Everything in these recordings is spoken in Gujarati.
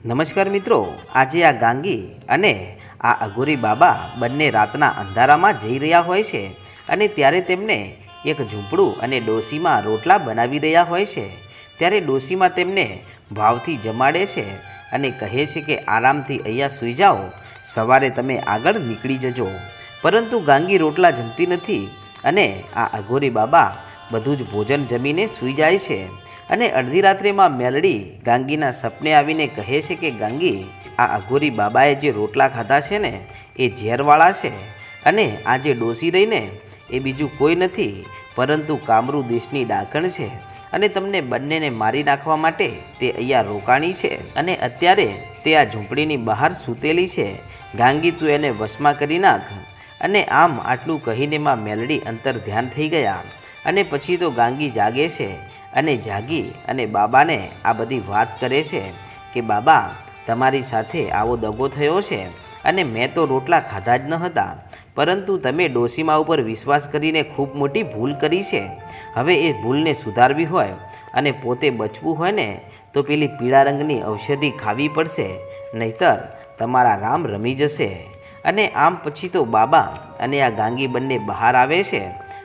નમસ્કાર મિત્રો, આજે આ ગાંગી અને આ અઘોરી બાબા બંને રાતના અંધારામાં જઈ રહ્યા હોય છે અને ત્યારે તેમને એક ઝૂંપડું અને ડોસીમાં રોટલા બનાવી રહ્યા હોય છે. ત્યારે ડોસીમાં તેમને ભાવથી જમાડે છે અને કહે છે કે, આરામથી અહીંયા સૂઈ જાઓ, સવારે તમે આગળ નીકળી જજો. પરંતુ ગાંગી રોટલા જમતી નથી અને આ અઘોરી બાબા બધું જ ભોજન જમીને સૂઈ જાય છે. અને અડધી રાત્રિમાં મેલડી ગાંગીના સપને આવીને કહે છે કે, ગાંગી, આ અઘોરી બાબાએ જે રોટલા ખાધા છે ને, એ ઝેરવાળા છે અને આ જે ડોસી રહીને, એ બીજું કોઈ નથી, પરંતુ કામરૂ દેશની ડાકણ છે અને તમને બંનેને મારી નાખવા માટે તે અહીંયા રોકાણી છે અને અત્યારે તે આ ઝૂંપડીની બહાર સૂતેલી છે. ગાંગી, તું એને વશમાં કરી નાખ. અને આમ આટલું કહીને માં મેલડી અંતર ધ્યાન થઈ ગયા અને પછી તો ગાંગી જાગે છે. અને જાગી અને બાબાને આ બધી વાત કરે છે કે, બાબા, તમારી સાથે આવો દગો થયો છે અને મેં તો રોટલા ખાધા જ ન હતા, પરંતુ તમે ડોસીમા ઉપર વિશ્વાસ કરીને ખૂબ મોટી ભૂલ કરી છે. હવે એ ભૂલને સુધારવી હોય અને પોતે બચવું હોય ને, તો પેલી પીળા રંગની ઔષધિ ખાવી પડશે, નહીતર તમારા રામ રમી જશે. અને આમ પછી તો બાબા અને આ ગાંગી બંને બહાર આવે છે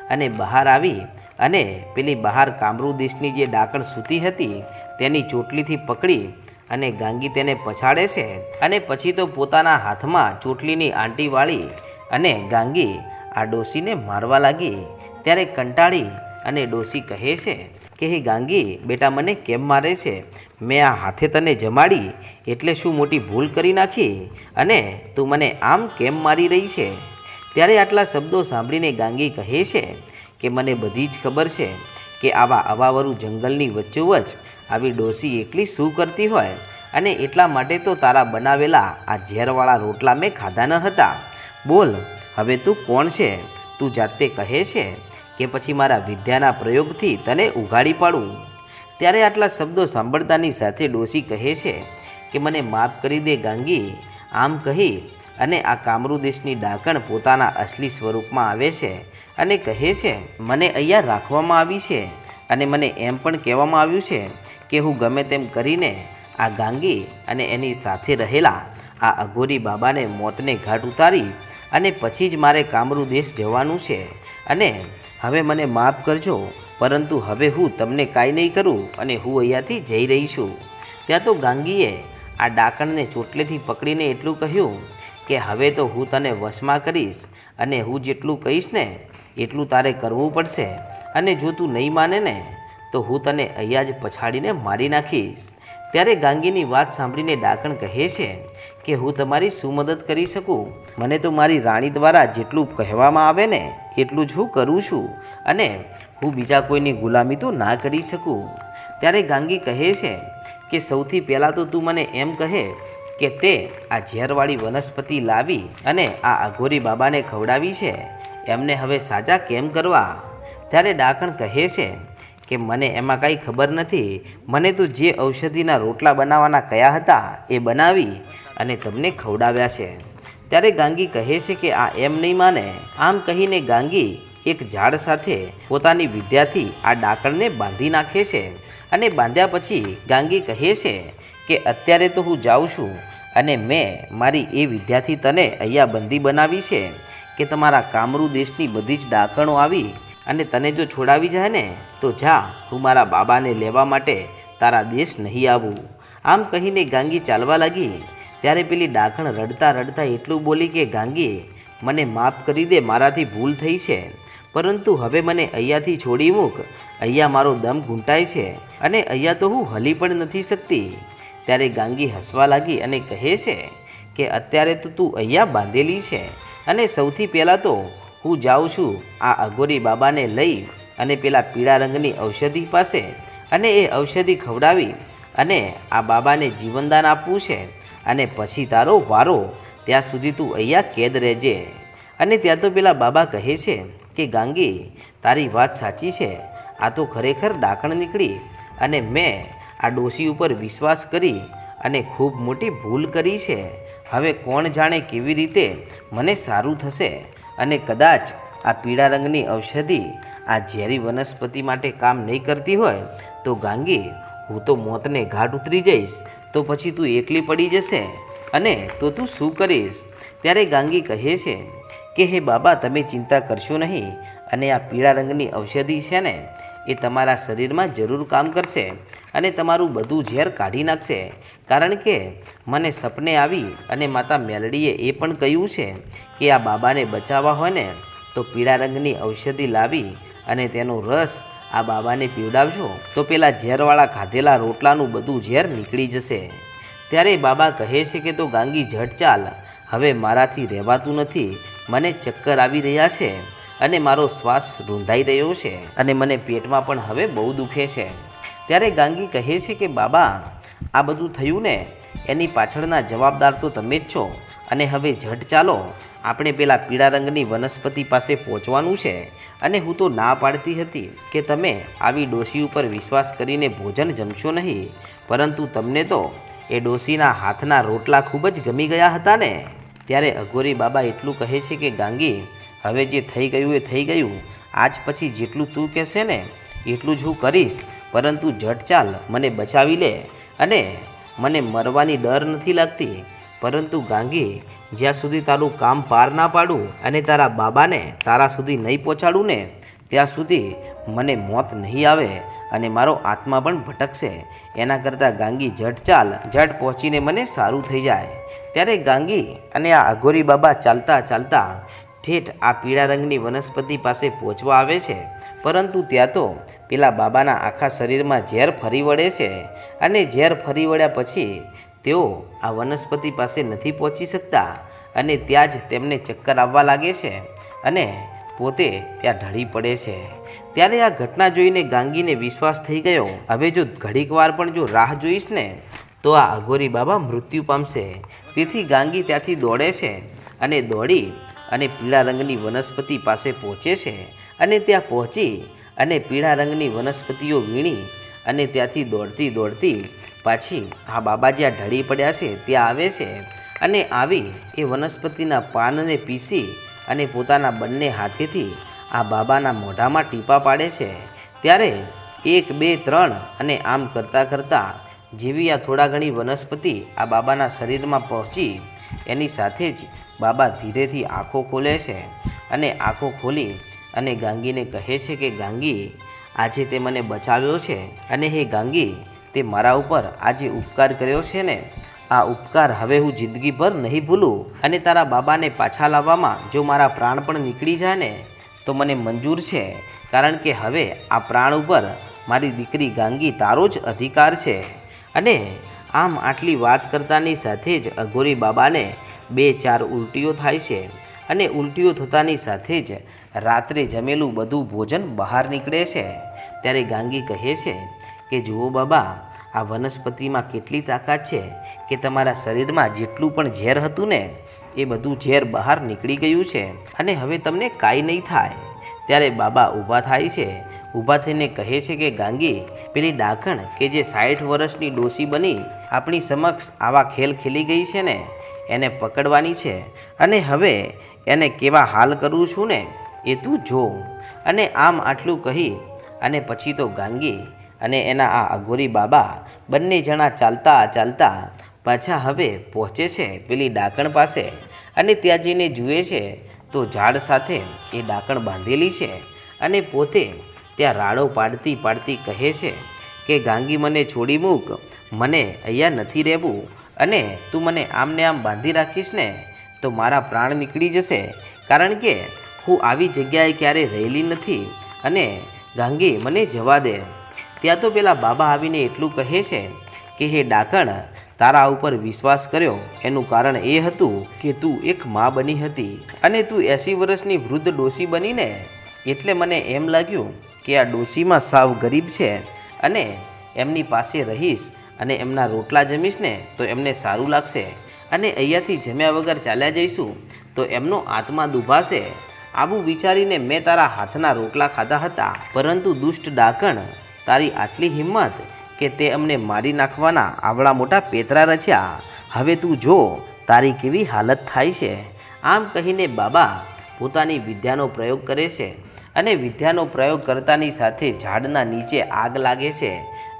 અને બહાર આવી અને પેલી બહાર કામરૂ દેશની જે ડાકણ સૂતી હતી, તેની ચોટલીથી પકડી અને ગાંગી તેને પછાડે છે અને પછી તો પોતાના હાથમાં ચોટલીની આંટી વાળી અને ગાંગી આ ડોસીને મારવા લાગી. ત્યારે કંટાળી અને ડોસી કહે છે કે, હે ગાંગી, બેટા મને કેમ મારે છે? મેં આ હાથે તને જમાડી, એટલે શું મોટી ભૂલ કરી નાખી? અને તું મને આમ કેમ મારી રહી છે? ત્યારે આટલા શબ્દો સાંભળીને ગાંગી કહે છે કે મને બધી જ ખબર છે કે આવા અવાવરું જંગલની વચ્ચોવચ આવી ડોસી એકલી શું કરતી હોય અને એટલા માટે તો તારા બનાવેલા આ ઝેરવાળા રોટલા મેં ખાધા ન હતા. બોલ, હવે તું કોણ છે? તું જાતે કહે છે કે પછી મારા વિદ્યાના પ્રયોગથી તને ઉઘાડી પાડું. ત્યારે આટલા શબ્દો સાંભળતાની સાથે ડોસી કહે છે કે મને માફ કરી દે ગાંગી. આમ કહી અને આ કામરૂ દેશની ડાકણ પોતાના અસલી સ્વરૂપમાં આવે છે. અને કહે છે, મને અહીંયા રાખવામાં આવી છે અને મને એમ પણ કહેવામાં આવ્યું છે કે હું ગમે તેમ કરીને આ ગાંગી અને એની સાથે રહેલા આ અઘોરી બાબાને મોતને ઘાટ ઉતારી અને પછી જ મારે કામરૂ દેશ જવાનું છે. અને હવે મને માફ કરજો, પરંતુ હવે હું તમને કાંઈ નહીં કરું અને હું અહીંયાથી જઈ રહી છું. ત્યાં તો ગાંગીએ આ ડાકણને ચોટલેથી પકડીને એટલું કહ્યું કે, હવે તો હું તને વશમાં કરીશ અને હું જેટલું કહીશ ને એટલું તારે કરવું પડશે અને જો તું નહીં માને ને, તો હું તને અહીંયા જ પછાડીને મારી નાખીશ. ત્યારે ગાંગીની વાત સાંભળીને ડાકણ કહે છે કે, હું તમારી શું મદદ કરી શકું? મને તો મારી રાણી દ્વારા જેટલું કહેવામાં આવે ને, એટલું જ હું કરું છું અને હું બીજા કોઈની ગુલામી તો ના કરી શકું. ત્યારે ગાંગી કહે છે કે, સૌથી પહેલાં તો તું મને એમ કહે કે તે આ ઝેરવાળી વનસ્પતિ લાવી અને આ અઘોરી બાબાને ખવડાવી છે. એમને હવે સાજા કેમ કરવા? ત્યારે ડાકણ કહે છે કે, મને એમાં કાંઈ ખબર નથી. મને તો જે ઔષધિના રોટલા બનાવવાના કયા હતા એ બનાવી અને તમને ખવડાવ્યા છે. ત્યારે ગાંગી કહે છે કે, આ એમ નહીં માને. આમ કહીને ગાંગી એક ઝાડ સાથે પોતાની વિદ્યાથી આ ડાકણને બાંધી નાખે છે અને બાંધ્યા પછી ગાંગી કહે છે કે, અત્યારે તો હું જાઉં છું અને મેં મારી એ વિદ્યાથી તને અહીંયા બંદી બનાવી છે. કે તમારા કામરૂ દેશની બધી જ ડાકણો આવી અને તને જો છોડાવી જાય ને, તો જા, હું મારા બાબાને લેવા માટે તારા દેશ નહીં આવું. આમ કહીને ગાંગી ચાલવા લાગી. ત્યારે પેલી ડાકણ રડતા રડતા એટલું બોલી કે, ગાંગી, મને માફ કરી દે, મારાથી ભૂલ થઈ છે. પરંતુ હવે મને અહીંયાથી છોડી મૂક. અહીંયા મારો દમ ઘૂંટાય છે અને અહીંયા તો હું હલી પણ નથી શકતી. ત્યારે ગાંગી હસવા લાગી અને કહે છે કે, અત્યારે તો તું અહીંયા બાંધેલી છે. અને સૌથી પહેલાં તો હું જાઉં છું આ અઘોરી બાબાને લઈ અને પેલા પીળા રંગની ઔષધિ પાસે અને એ ઔષધિ ખવડાવી અને આ બાબાને જીવનદાન આપવું છે. અને પછી તારો વારો, ત્યાં સુધી તું અહીંયા કેદ રહેજે. અને ત્યાં તો પેલા બાબા કહે છે કે, ગાંગી, તારી વાત સાચી છે. આ તો ખરેખર ડાકણ નીકળી અને મેં આ ડોશી ઉપર વિશ્વાસ કરી અને ખૂબ મોટી ભૂલ કરી છે. હવે કોણ જાણે કેવી રીતે મને સારું થશે? અને કદાચ આ પીળા રંગની ઔષધિ આ ઝેરી વનસ્પતિ માટે કામ નહીં કરતી હોય તો ગાંગી, હું તો મોતને ઘાટ ઉતરી જઈશ, તો પછી તું એકલી પડી જશે. અને તો તું શું કરીશ? ત્યારે ગાંગી કહે છે કે, હે બાબા, તમે ચિંતા કરશો નહીં. અને આ પીળા રંગની ઔષધિ છે ને, એ તમારા શરીરમાં જરૂર કામ કરશે. અને તમારું બધું ઝેર કાઢી નાખશે. કારણ કે મને સપને આવી અને માતા મેલડીએ એ પણ કહ્યું છે કે આ બાબાને બચાવવા હોય ને, તો પીળા રંગની ઔષધિ લાવી અને તેનો રસ આ બાબાને પીવડાવજો. તો પેલા ઝેરવાળા ખાધેલા રોટલાનું બધું ઝેર નીકળી જશે. ત્યારે બાબા કહે છે કે તો ગાંગી, ઝટ ચાલ, હવે મારાથી રહેવાતું નથી. મને ચક્કર આવી રહ્યા છે અને મારો શ્વાસ રૂંધાઈ રહ્યો છે અને મને પેટમાં પણ હવે બહુ દુખે છે. ત્યારે ગાંગી કહે છે કે, બાબા, આ બધું થયું ને, એની પાછળના જવાબદાર તો તમે જ છો. અને હવે ઝટ ચાલો, આપણે પેલા પીળા રંગની વનસ્પતિ પાસે પહોંચવાનું છે. અને હું તો ના પાડતી હતી કે તમે આવી ડોસી ઉપર વિશ્વાસ કરીને ભોજન જમશો નહીં. પરંતુ તમને તો એ ડોશીના હાથના રોટલા ખૂબ જ ગમી ગયા હતા ને. ત્યારે અઘોરી બાબા એટલું કહે છે કે, ગાંગી, હવે જે થઈ ગયું એ થઈ ગયું. આજ પછી જેટલું તું કહેશે ને, એટલું જ હું કરીશ. પરંતુ ઝટ ચાલ મને બચાવી લે અને મને મરવાની ડર નથી લાગતી. પરંતુ ગાંગી, જ્યાં સુધી તારું કામ પાર ના પાડું અને તારા બાબાને તારા સુધી નહીં પહોંચાડું ને, ત્યાં સુધી મને મોત નહીં આવે અને મારો આત્મા પણ ભટકશે. એના કરતાં ગાંગી ઝટ ચાલ ઝટ પહોંચીને મને સારું થઈ જાય. ત્યારે ગાંગી અને આ અઘોરી બાબા ચાલતા ચાલતા ઠેઠ આ પીળા રંગની વનસ્પતિ પાસે પહોંચવા આવે છે. પરંતુ ત્યાં તો પેલા બાબાના આખા શરીરમાં ઝેર ફરી વળે છે અને ઝેર ફરી વળ્યા પછી તેઓ આ વનસ્પતિ પાસે નથી પહોંચી શકતા અને ત્યાં જ તેમને ચક્કર આવવા લાગે છે અને પોતે ત્યાં ઢળી પડે છે. ત્યારે આ ઘટના જોઈને ગાંગીને વિશ્વાસ થઈ ગયો. હવે જો ઘડીક વાર પણ જો રાહ જોઈશ ને, તો આ અઘોરી બાબા મૃત્યુ પામશે. તેથી ગાંગી ત્યાંથી દોડે છે અને દોડી અને પીળા રંગની વનસ્પતિ પાસે પહોંચે છે અને ત્યાં પહોંચી અને પીળા રંગની વનસ્પતિઓ વીણી અને ત્યાંથી દોડતી દોડતી પાછી આ બાબા જ્યાં ઢળી પડ્યા છે ત્યાં આવે છે અને આવી એ વનસ્પતિના પાનને પીસી અને પોતાના બંને હાથેથી આ બાબાના મોઢામાં ટીપા પાડે છે. ત્યારે એક, બે, ત્રણ અને આમ કરતાં કરતાં જેવી આ થોડા ઘણી વનસ્પતિ આ બાબાના શરીરમાં પહોંચી એની સાથે જ બાબા ધીરેથી આંખો ખોલે છે અને આંખો ખોલી અને ગાંગીને કહે છે કે, ગાંગી, આજે તે મને બચાવ્યો છે અને હે ગાંગી, તે મારા ઉપર આજે ઉપકાર કર્યો છે ને? આ ઉપકાર હવે હું જિંદગીભર નહીં ભૂલું અને તારા બાબાને પાછા લાવવામાં જો મારા પ્રાણ પણ નીકળી જાય ને, તો મને મંજૂર છે. કારણ કે હવે આ પ્રાણ ઉપર મારી દીકરી ગાંગી તારો જ અધિકાર છે. અને આમ આટલી વાત કરતાની સાથે જ અઘોરી બાબાને બે ચાર ઉલટીઓ થાય છે અને ઉલટીઓ થતાની સાથે જ રાત્રે જમેલું બધું ભોજન બહાર નીકળે છે. ત્યારે ગાંગી કહે છે કે, જુઓ બાબા, આ વનસ્પતિમાં કેટલી તાકાત છે કે તમારા શરીરમાં જેટલું પણ ઝેર હતું ને, એ બધું ઝેર બહાર નીકળી ગયું છે અને હવે તમને કાંઈ નહીં થાય. ત્યારે બાબા ઊભા થાય છે. ઊભા થઈને કહે છે કે, ગાંગી, પેલી ડાકણ કે જે સાઠ વર્ષની ડોસી બની, આપણી સમક્ષ આવા ખેલ ખેલી ગઈ છે ને? એને પકડવાની છે. અને હવે એને કેવા હાલ કરું છું ને એ તું જો. અને આમ આટલું કહી અને પછી તો ગાંગી અને એના આ અઘોરી બાબા બંને જણા ચાલતા ચાલતા પાછા હવે પહોંચે છે પેલી ડાકણ પાસે. અને ત્યાં જઈને જુએ છે તો ઝાડ સાથે એ ડાકણ બાંધેલી છે. અને પોતે ત્યાં રાડો પાડતી પાડતી કહે છે કે, ગાંગી, મને છોડી મૂક. મને અહીંયા નથી રહેવું. અને તું મને આમને આમ બાંધી રાખીશ ને, તો મારા પ્રાણ નીકળી જશે. કારણ કે હું આવી જગ્યાએ ક્યારેય રહેલી નથી અને ગાંગી મને જવા દે. ત્યાં તો પેલા બાબા આવીને એટલું કહે છે કે, હે ડાકણ, તારા ઉપર વિશ્વાસ કર્યો. એનું કારણ એ હતું કે તું એક મા બની હતી અને તું એંસી વર્ષની વૃદ્ધ ડોસી બનીને એટલે મને એમ લાગ્યું કે આ ડોસીમાં સાવ ગરીબ છે અને એમની પાસે રહીશ અને એમના રોટલા જમીશ ને તો એમને સારું લાગશે. અને અહીંયાથી જમ્યા વગર ચાલ્યા જઈશું તો એમનો આત્મા દુભાશે. આવું વિચારીને મેં તારા હાથના રોટલા ખાધા હતા, પરંતુ દુષ્ટ ડાકણ, તારી આટલી હિંમત કે તે અમને મારી નાખવાના આવડા મોટા પેતરા રચ્યા. હવે તું જો, તારી કેવી હાલત થાય છે. આમ કહીને બાબા પોતાની વિદ્યાનો પ્રયોગ કરે છે અને વિદ્યાનો પ્રયોગ કરતાની સાથે ઝાડના નીચે આગ લાગે છે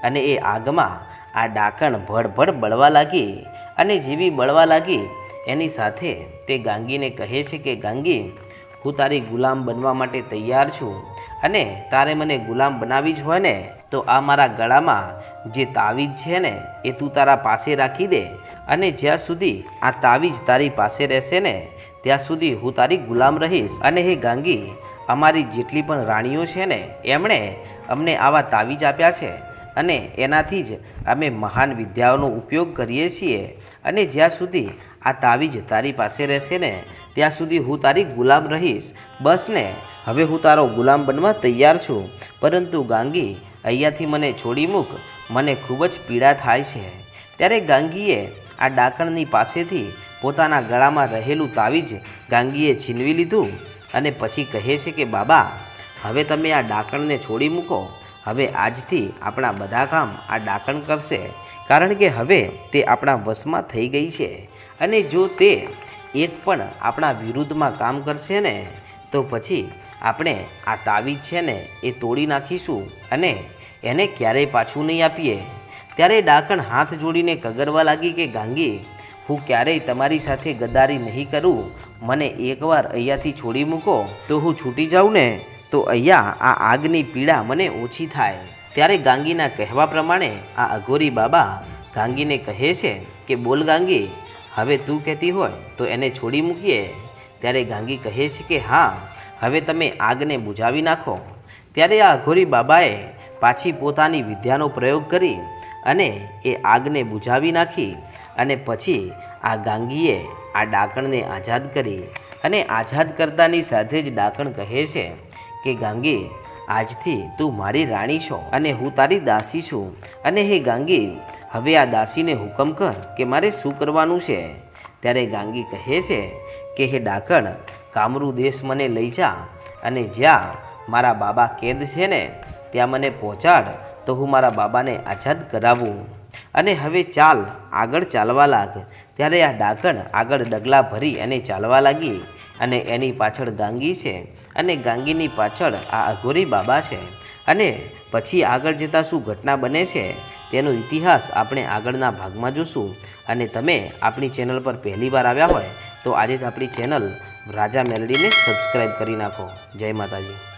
અને એ આગમાં આ ડાકણ ભડભડ બળવા લાગી અને જેવી બળવા લાગી. એની સાથે તે ગાંગીને કહે છે કે, ગાંગી, હું તારી ગુલામ બનવા માટે તૈયાર છું અને તારે મને ગુલામ બનાવી જ હોય ને, તો આ મારા ગળામાં જે તાવીજ છે ને, એ તું તારા પાસે રાખી દે અને જ્યાં સુધી આ તાવીજ તારી પાસે રહેશે ને, ત્યાં સુધી હું તારી ગુલામ રહીશ. અને હે ગાંગી, અમારી જેટલી પણ રાણીઓ છે ને, એમણે અમને આવા તાવીજ આપ્યા છે. અને એનાથી જ અમે મહાન વિદ્યાઓનો ઉપયોગ કરીએ છીએ. અને જ્યાં સુધી આ તાવીજ તારી પાસે રહેશે ને, ત્યાં સુધી હું તારી ગુલામ રહીશ. બસ ને, હવે હું તારો ગુલામ બનવા તૈયાર છું. પરંતુ ગાંગી, અહીંયાથી મને છોડી મૂક. મને ખૂબ જ પીડા થાય છે. ત્યારે ગાંગીએ આ ડાકણની પાસેથી પોતાના ગળામાં રહેલું તાવીજ ગાંગીએ છીનવી લીધું. અને પછી કહે છે કે, બાબા, હવે તમે આ ડાકણને છોડી મૂકો. હવે આજથી આપણા બધા કામ આ ડાકણ કરશે, કારણ કે હવે તે આપણા વશમાં થઈ ગઈ છે. અને જો તે એક પણ આપણા વિરુદ્ધમાં કામ કરશે ને, તો પછી આપણે આ તાવીજ છે ને, એ તોડી નાખીશું અને એને ક્યારેય પાછું નહીં આપીએ. ત્યારે ડાકણ હાથ જોડીને કગરવા લાગી કે, ગાંગી, હું ક્યારેય તમારી સાથે ગદારી નહીં કરું. મને એકવાર અહીંયાથી છોડી મૂકો, તો હું છૂટી જાઉં ને. તો અહીંયા આ આગની પીડા મને ઓછી થાય. ત્યારે ગાંગીના કહેવા પ્રમાણે આ અઘોરી બાબા ગાંગીને કહે છે કે, બોલ ગાંગી, હવે તું કહેતી હોય તો એને છોડી મૂકીએ. ત્યારે ગાંગી કહે છે કે, હા, હવે તમે આગને બુઝાવી નાખો. ત્યારે આ અઘોરી બાબાએ પાછી પોતાની વિદ્યાનો પ્રયોગ કરી અને એ આગને બુઝાવી નાખી અને પછી આ ગાંગીએ આ ડાકણને આઝાદ કરી. અને આઝાદ કરતાની સાથે જ ડાકણ કહે છે કે ગાંગી, આજથી તું મારી રાણી છો અને હું તારી દાસી છું. અને હે ગાંગી, હવે આ દાસીને હુકમ કર કે મારે શું કરવાનું છે? ત્યારે ગાંગી કહે છે કે, હે ડાકણ, કામરૂ દેશ મને લઈ જા અને જ્યાં મારા બાબા કેદ છે ને, ત્યાં મને પહોંચાડ, તો હું મારા બાબાને આઝાદ કરાવું. અને હવે ચાલ, આગળ ચાલવા લાગ. ત્યારે આ ડાકણ આગળ ડગલા ભરી અને ચાલવા લાગી અને એની પાછળ ગાંગી છે. અને ગાંગીની પાછળ આ અઘોરી બાબા છે. અને પછી આગળ જતાં શું ઘટના બને છે, તેનો ઇતિહાસ આપણે આગળના ભાગમાં જોશું. અને તમે આપણી ચેનલ પર પહેલી વાર આવ્યા હોય, તો આજે જ આપણી ચેનલ રાજા મેલડીને સબસ્ક્રાઈબ કરી નાખો. જય માતાજી.